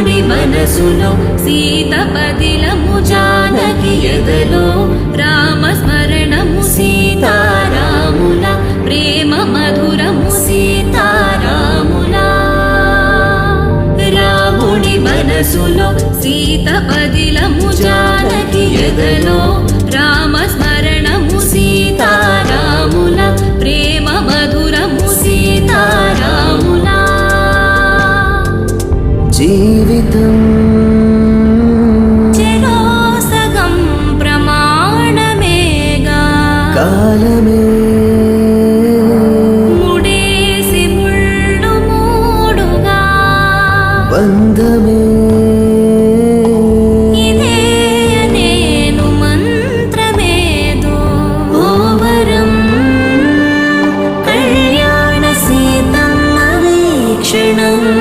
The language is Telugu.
రాముడి మనసులో సీత పదిలము జానకి ఎదలో రామ స్మరణము సీతారాముల ప్రేమ మధురము సీతారాముల. రాముని మనసులో సీత పదిలము జానకి ఎదలో జీవితం. సగం ప్రమాణమేగా. కాలమే. ముడేసి ముళ్ళు మూడుగా. బంధమే. ക്ഷണം